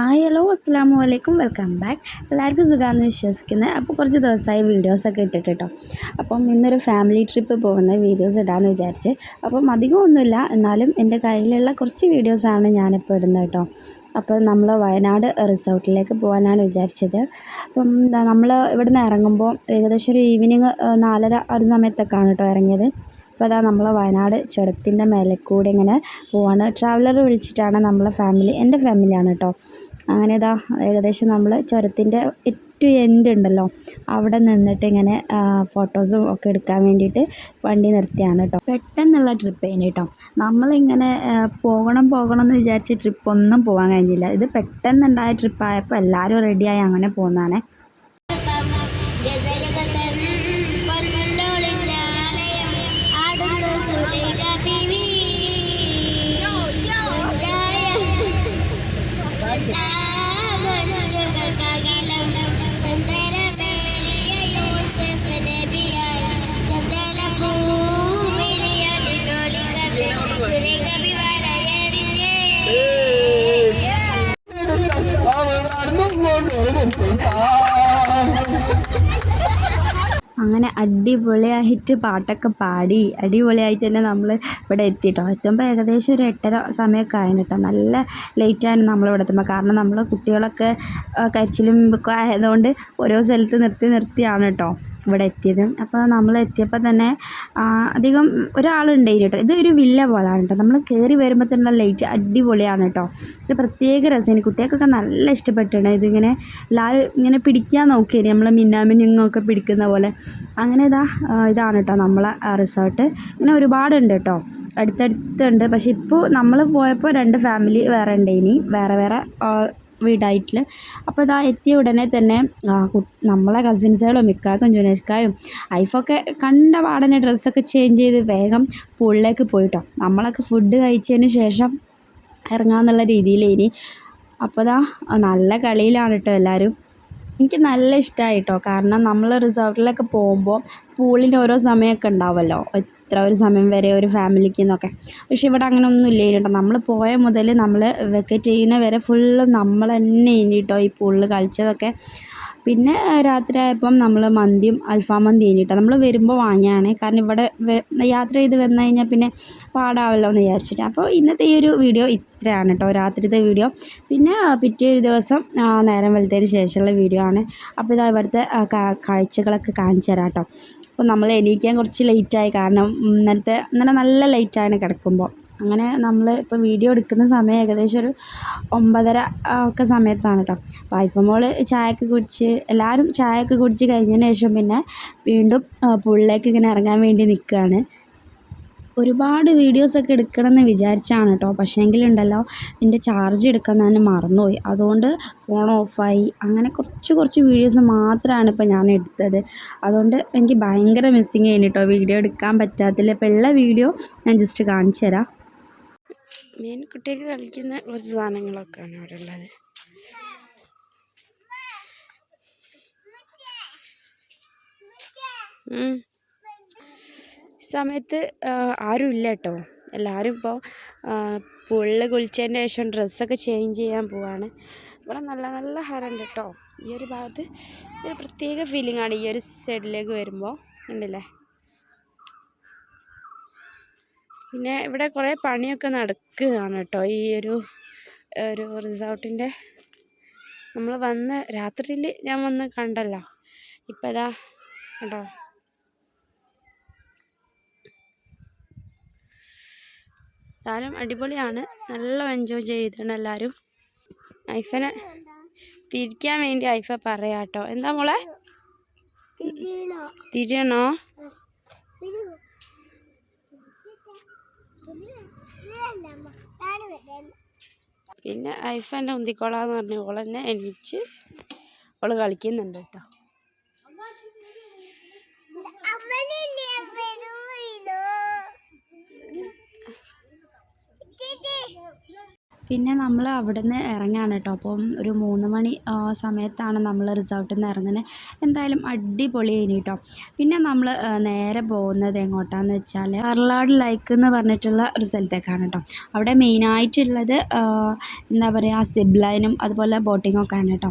Hi hello അസ്സാം വലൈക്കും welcome back എല്ലാവർക്കും സുഖമാണെന്ന് വിശ്വസിക്കുന്നത് അപ്പോൾ കുറച്ച് ദിവസമായി വീഡിയോസൊക്കെ ഇട്ടിട്ട് കേട്ടോ അപ്പം ഇന്നൊരു ഫാമിലി ട്രിപ്പ് പോകുന്ന വീഡിയോസ് ഇടാമെന്ന് വിചാരിച്ച്. അപ്പം അധികമൊന്നുമില്ല എന്നാലും എന്റെ കയ്യിലുള്ള കുറച്ച് വീഡിയോസാണ് ഞാനിപ്പോൾ ഇടുന്നത് കേട്ടോ. അപ്പോൾ നമ്മൾ വയനാട് റിസോർട്ടിലേക്ക് പോകാനാണ് വിചാരിച്ചത്. അപ്പം നമ്മൾ ഇവിടുന്ന് ഇറങ്ങുമ്പോൾ ഏകദേശം ഒരു ഈവനിങ് നാലര ആ ഒരു സമയത്തൊക്കെയാണ് കേട്ടോ ഇറങ്ങിയത്. അപ്പോൾ അതാ നമ്മൾ വയനാട് ചുരത്തിന്റെ മേലെ കൂടെ ഇങ്ങനെ പോവാണ്. ട്രാവലർ വിളിച്ചിട്ടാണ് നമ്മളെ ഫാമിലി എന്റെ ഫാമിലിയാണ് കേട്ടോ. അങ്ങനെ ഇതാ ഏകദേശം നമ്മൾ ചുരത്തിന്റെ ഏറ്റവും എൻഡ് ഉണ്ടല്ലോ. അവിടെ നിന്നിട്ട് ഇങ്ങനെ ഫോട്ടോസും ഒക്കെ എടുക്കാൻ വേണ്ടിയിട്ട് വണ്ടി നിർത്തിയാണ് കേട്ടോ പെട്ടെന്നുള്ള ട്രിപ്പ് ആയിരുന്നു കേട്ടോ നമ്മളിങ്ങനെ പോകണം പോകണം എന്ന് വിചാരിച്ച് ട്രിപ്പ് ഒന്നും പോകാൻ കഴിഞ്ഞില്ല. ഇത് പെട്ടെന്നുണ്ടായ ട്രിപ്പായപ്പോൾ എല്ലാവരും റെഡിയായി അങ്ങനെ പോകുന്നതാണേ അങ്ങനെ അടിപൊളിയായിട്ട് പാട്ടൊക്കെ പാടി അടിപൊളിയായിട്ട് തന്നെ നമ്മൾ ഇവിടെ എത്തി കേട്ടോ എത്തുമ്പോൾ ഏകദേശം ഒരു എട്ടര സമയമൊക്കെ ആയിരുന്നു കേട്ടോ നല്ല ലേറ്റാണ് നമ്മൾ ഇവിടെ എത്തുമ്പോൾ കാരണം നമ്മൾ കുട്ടികളൊക്കെ കരച്ചിലും ഒക്കെ ആയതുകൊണ്ട് ഓരോ സ്ഥലത്ത് നിർത്തി നിർത്തിയാണ് കേട്ടോ ഇവിടെ എത്തിയത്. അപ്പോൾ നമ്മൾ എത്തിയപ്പോൾ തന്നെ അധികം ഒരാളുണ്ടായിരുന്നു കേട്ടോ ഇത് ഒരു വില്ല പോലാണ് കേട്ടോ നമ്മൾ കയറി വരുമ്പോൾ തന്നെ ലൈറ്റ് അടിപൊളിയാണ് കേട്ടോ ഇത് പ്രത്യേക രസമാണ് കുട്ടികൾക്കൊക്കെ നല്ല ഇഷ്ടപ്പെട്ടാണ്. ഇതിങ്ങനെ എല്ലാവരും ഇങ്ങനെ പിടിക്കാൻ നോക്കിയത് നമ്മൾ മിന്നാമിനിങ്ങൊക്കെ പിടിക്കുന്ന പോലെ. അങ്ങനെ ഇതാ ഇതാണ് കേട്ടോ നമ്മളെ റിസോർട്ട് ഇങ്ങനെ ഒരുപാടുണ്ട് കേട്ടോ അടുത്തടുത്തുണ്ട്. പക്ഷേ ഇപ്പോൾ നമ്മൾ പോയപ്പോൾ രണ്ട് ഫാമിലി വേറെ ഉണ്ട് ഇനി. വേറെ വേറെ വീടായിട്ടില്ല. അപ്പോൾ ഇതാ എത്തിയ ഉടനെ തന്നെ നമ്മളെ കസിൻസുകളും മിക്കാക്കും ജുനേഷ്കായും ഐഫൊക്കെ കണ്ട പാടനെ ഡ്രസ്സൊക്കെ ചേഞ്ച് ചെയ്ത് വേഗം പൂളിലേക്ക് പോയിട്ടോ നമ്മളൊക്കെ ഫുഡ് കഴിച്ചതിന് ശേഷം ഇറങ്ങാമെന്നുള്ള രീതിയിൽ ഇനി. അപ്പോൾ ഇതാ നല്ല കളിയിലാണ് കേട്ടോ എല്ലാവരും എനിക്ക് നല്ല ഇഷ്ടമായി കേട്ടോ കാരണം നമ്മൾ റിസോർട്ടിലൊക്കെ പോകുമ്പോൾ പൂളിന് ഓരോ സമയമൊക്കെ ഉണ്ടാവുമല്ലോ ഇത്ര ഒരു സമയം വരെ ഒരു ഫാമിലിക്ക് എന്നൊക്കെ. പക്ഷെ ഇവിടെ അങ്ങനെ ഒന്നും ഇല്ല കേട്ടോ നമ്മൾ പോയ മുതൽ നമ്മൾ വെക്കറ്റ് ചെയ്യുന്ന വരെ ഫുള്ള് നമ്മൾ തന്നെ ഇനി കേട്ടോ ഈ പൂളിൽ കളിച്ചതൊക്കെ പിന്നെ രാത്രി ആയപ്പം നമ്മൾ മന്തിയും അൽഫാം മന്തി കഴിഞ്ഞിട്ടോ നമ്മൾ വരുമ്പോൾ വാങ്ങിയാണ്. കാരണം ഇവിടെ യാത്ര ചെയ്ത് വന്നു കഴിഞ്ഞാൽ പിന്നെ പാടാവല്ലോ എന്ന് വിചാരിച്ചിട്ട്. അപ്പോൾ ഇന്നത്തെ ഈ ഒരു വീഡിയോ ഇത്രയാണ് കേട്ടോ രാത്രിത്തെ വീഡിയോ. പിന്നെ പിറ്റേ ഒരു ദിവസം നേരം വെളുത്തതിന് ശേഷമുള്ള വീഡിയോ ആണ്. അപ്പോൾ ഇതാ ഇവിടുത്തെ കാഴ്ചകളൊക്കെ കാണിച്ചു തരാം കേട്ടോ അപ്പോൾ നമ്മൾ എണീക്കാൻ കുറച്ച് ലേറ്റായി കാരണം ഇന്നലത്തെ ഇന്നലെ നല്ല ലേറ്റാണ് കിടക്കുമ്പോൾ അങ്ങനെ നമ്മൾ ഇപ്പോൾ വീഡിയോ എടുക്കുന്ന സമയം ഏകദേശം ഒരു ഒമ്പതര ഒക്കെ സമയത്താണ് കേട്ടോ അപ്പോൾ ഐഫോൺ മോൾ ചായയൊക്കെ കുടിച്ച് എല്ലാവരും ചായയൊക്കെ കുടിച്ച് കഴിഞ്ഞതിന് ശേഷം പിന്നെ വീണ്ടും പുള്ളിലേക്ക് ഇങ്ങനെ ഇറങ്ങാൻ വേണ്ടി നിൽക്കുകയാണ്. ഒരുപാട് വീഡിയോസൊക്കെ എടുക്കണം എന്ന് വിചാരിച്ചാണ് കേട്ടോ പക്ഷേങ്കിലുണ്ടല്ലോ എന്റെ ചാർജ് എടുക്കാൻ ഞാൻ മറന്നുപോയി. അതുകൊണ്ട് ഫോൺ ഓഫായി അങ്ങനെ കുറച്ച് കുറച്ച് വീഡിയോസ് മാത്രമാണ് ഇപ്പോൾ ഞാൻ എടുത്തത്. അതുകൊണ്ട് എനിക്ക് ഭയങ്കര മിസ്സിങ് കേട്ടോ വീഡിയോ എടുക്കാൻ പറ്റാത്തില്ല ഇപ്പോൾ ഉള്ള വീഡിയോ ഞാൻ ജസ്റ്റ് കാണിച്ചു തരാം. മെയിൻ കുട്ടിക്ക് കളിക്കുന്ന കുറച്ച് സാധനങ്ങളൊക്കെയാണ് അവിടെ ഉള്ളത്. സമയത്ത് ആരും ഇല്ല കേട്ടോ. എല്ലാവരും ഇപ്പോൾ പുള്ളി കുളിച്ചതിന്റെ ശേഷം ഡ്രസ്സൊക്കെ ചേഞ്ച് ചെയ്യാൻ പോവാണ്. ഇവിടെ നല്ല നല്ല ഹരമുണ്ട് കേട്ടോ. ഈ ഒരു ഭാഗത്ത് ഒരു പ്രത്യേക ഫീലിംഗ് ആണ് ഈ ഒരു സൈഡിലേക്ക് വരുമ്പോൾ ഉണ്ടല്ലേ പിന്നെ ഇവിടെ കുറേ പണിയൊക്കെ നടക്കുകയാണ് കേട്ടോ. ഈ ഒരു ഒരു റിസോർട്ടിന്റെ നമ്മൾ വന്ന് രാത്രിയിൽ ഞാൻ വന്ന് കണ്ടല്ലോ. ഇപ്പം ഇതാ കേട്ടോ താരം അടിപൊളിയാണ്. നല്ല എൻജോയ് ചെയ്തിട്ടുണ്ട് എല്ലാവരും. ഐഫനെ തിരിക്കാൻ വേണ്ടി ഐഫ പറയാം കേട്ടോ. എന്താ മോളെ? തിരിയണോ? പിന്നെ ഐഫന്റെ ഉന്തിക്കോളാന്ന് പറഞ്ഞ ഓളെന്നെ എണീച്ച് ഓൾ കളിക്കുന്നുണ്ട് കേട്ടോ. പിന്നെ നമ്മൾ അവിടെ നിന്ന് ഇറങ്ങുകയാണ് കേട്ടോ. അപ്പം ഒരു മൂന്ന് മണി സമയത്താണ് നമ്മൾ റിസോർട്ടിൽ നിന്ന് ഇറങ്ങുന്നത് എന്തായാലും അടിപൊളി അടിപൊളിയായിന് കേട്ടോ. പിന്നെ നമ്മൾ നേരെ പോകുന്നത് എങ്ങോട്ടാന്ന് വെച്ചാൽ കർലാട് ലൈക്ക് എന്ന് പറഞ്ഞിട്ടുള്ള ഒരു സ്ഥലത്തേക്കാണ് കേട്ടോ. അവിടെ മെയിനായിട്ടുള്ളത് എന്താ പറയുക സിബ് ലൈനും അതുപോലെ ബോട്ടിങ്ങൊക്കെ ആണ് കേട്ടോ.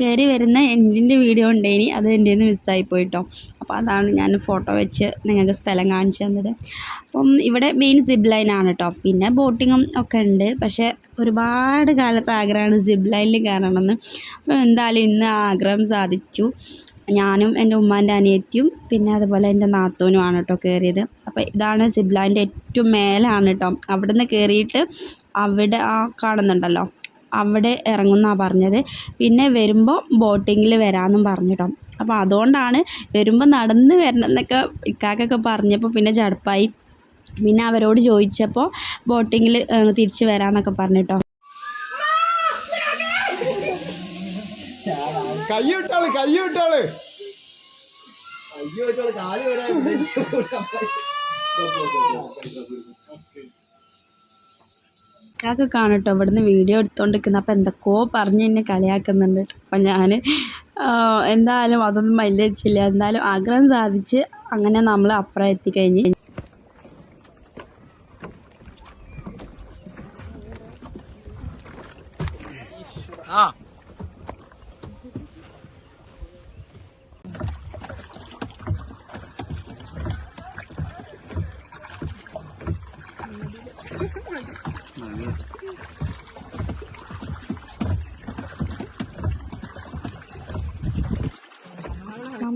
കയറി വരുന്ന എന്റെ വീഡിയോ ഉണ്ടേനി അത് എന്റെ നിന്ന് മിസ്സായി പോയിട്ടോ അപ്പോൾ അതാണ് ഞാൻ ഫോട്ടോ വെച്ച് നിങ്ങൾക്ക് സ്ഥലം കാണിച്ചു തന്നത്. അപ്പം ഇവിടെ മെയിൻ സിബ് ലൈൻ ആണ് കേട്ടോ പിന്നെ ബോട്ടിങ്ങും ഒക്കെ ഉണ്ട്. പക്ഷേ ഒരുപാട് കാലത്ത് ആഗ്രഹമാണ് സിബ് ലൈനിൽ കയറണമെന്ന്. അപ്പോൾ എന്തായാലും ഇന്ന് ആഗ്രഹം സാധിച്ചു. ഞാനും എന്റെ ഉമ്മാന്റെ അനിയത്തിയും പിന്നെ അതുപോലെ എന്റെ നാത്തൂനുമാണ് കേട്ടോ കയറിയത്. അപ്പോൾ ഇതാണ് സിബ് ലൈന്റെ ഏറ്റവും മേലാണ് കേട്ടോ അവിടെ നിന്ന് കയറിയിട്ട് അവിടെ ആ കാണുന്നുണ്ടല്ലോ. അവിടെ ഇറങ്ങുന്നാണ് പറഞ്ഞത്. പിന്നെ വരുമ്പോൾ ബോട്ടിങ്ങിൽ വരാമെന്നും പറഞ്ഞു കേട്ടോ അപ്പോൾ അതുകൊണ്ടാണ് വരുമ്പോൾ നടന്ന് വരണം എന്നൊക്കെ ഇക്കാക്കൊക്കെ പറഞ്ഞപ്പോൾ പിന്നെ ചടപ്പായി. പിന്നെ അവരോട് ചോദിച്ചപ്പോൾ ബോട്ടിങ്ങിൽ തിരിച്ച് വരാമെന്നൊക്കെ പറഞ്ഞു കേട്ടോ കൈ വിട്ടാൾ കൈ വിട്ടാൾ അയ്യോ വെച്ചോളൂ കാൽ വരാൻ ഇക്കാക്ക് കാണട്ടോ ഇവിടുന്ന് വീഡിയോ എടുത്തോണ്ടിരിക്കുന്നത് അപ്പോൾ എന്തൊക്കെയോ പറഞ്ഞ് എന്നെ കളിയാക്കുന്നുണ്ട്. അപ്പം ഞാൻ എന്തായാലും അതൊന്നും മല്ലടിച്ചില്ല എന്തായാലും ആഗ്രഹം സാധിച്ച് അങ്ങനെ നമ്മൾ അപ്പുറം എത്തിക്കഴിഞ്ഞ്. ആ.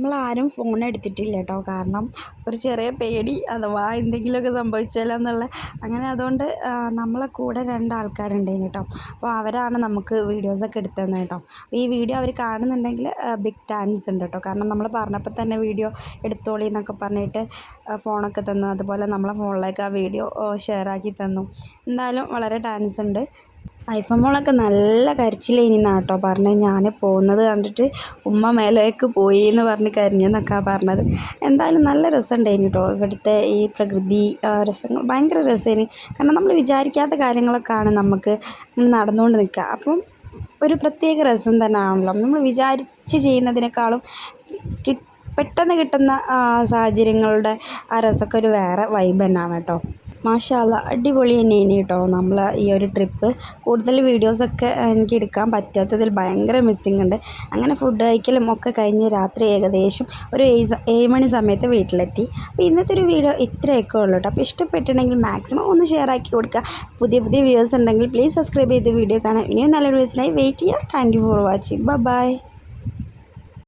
നമ്മളാരും ഫോൺ എടുത്തിട്ടില്ല കേട്ടോ കാരണം ഒരു ചെറിയ പേടി അഥവാ എന്തെങ്കിലുമൊക്കെ സംഭവിച്ചാലോ എന്നുള്ള അങ്ങനെ അതുകൊണ്ട് നമ്മളെ കൂടെ രണ്ടാൾക്കാരുണ്ടായിരുന്നു കേട്ടോ അപ്പോൾ അവരാണ് നമുക്ക് വീഡിയോസൊക്കെ എടുത്തതെന്ന് തന്നെ കേട്ടോ അപ്പോൾ ഈ വീഡിയോ അവർ കാണുന്നുണ്ടെങ്കിൽ ബിഗ് താങ്ക്സ് ഉണ്ട് കേട്ടോ കാരണം നമ്മൾ പറഞ്ഞപ്പോൾ തന്നെ വീഡിയോ എടുത്തോളി എന്നൊക്കെ പറഞ്ഞിട്ട് ഫോണൊക്കെ തന്നു. അതുപോലെ നമ്മളെ ഫോണിലേക്ക് ആ വീഡിയോ ഷെയർ ആക്കി തന്നു. എന്തായാലും വളരെ ടാൻസ് ഉണ്ട്. ഐഫോൺ മോളൊക്കെ നല്ല കരച്ചിലേനി കേട്ടോ പറഞ്ഞത് ഞാൻ പോകുന്നത് കണ്ടിട്ട് ഉമ്മ മേലേക്ക് പോയി എന്ന് പറഞ്ഞ് കരഞ്ഞെന്നൊക്കെ പറഞ്ഞത്. എന്തായാലും നല്ല രസമുണ്ടായിന് കേട്ടോ ഇവിടുത്തെ ഈ പ്രകൃതി രസങ്ങൾ ഭയങ്കര രസമാണ് കാരണം നമ്മൾ വിചാരിക്കാത്ത കാര്യങ്ങളൊക്കെയാണ് നമുക്ക് നടന്നുകൊണ്ട് നിൽക്കുക അപ്പം ഒരു പ്രത്യേക രസം തന്നെ ആണല്ലോ നമ്മൾ വിചാരിച്ച് ചെയ്യുന്നതിനേക്കാളും പെട്ടെന്ന് കിട്ടുന്ന സാഹചര്യങ്ങളുടെ ആ രസമൊക്കെ ഒരു വേറെ വൈബ് തന്നെയാണ് കേട്ടോ മാഷാല്ല അടിപൊളി തന്നെയാണ് കേട്ടോ നമ്മൾ ഈ ഒരു ട്രിപ്പ്. കൂടുതൽ വീഡിയോസൊക്കെ എനിക്ക് എടുക്കാൻ പറ്റാത്തതിൽ ഭയങ്കര മിസ്സിങ് ഉണ്ട്. അങ്ങനെ ഫുഡ് കഴിക്കലും ഒക്കെ കഴിഞ്ഞ് രാത്രി ഏകദേശം ഒരു ഏഴ് ഏഴ് മണി സമയത്ത് വീട്ടിലെത്തി. അപ്പോൾ ഇന്നത്തെ ഒരു വീഡിയോ ഇത്രയൊക്കെ ഉള്ളൂ കേട്ടോ. അപ്പോൾ ഇഷ്ടപ്പെട്ടിട്ടുണ്ടെങ്കിൽ മാക്സിമം ഒന്ന് ഷെയർ ആക്കി കൊടുക്കുക. പുതിയ പുതിയ വ്യൂസ് ഉണ്ടെങ്കിൽ പ്ലീസ് സബ്സ്ക്രൈബ് ചെയ്ത് വീഡിയോ കാണാം ഇനിയും നല്ലൊരു വ്യൂസിനായി വെയിറ്റ് ചെയ്യുക thank you for watching bye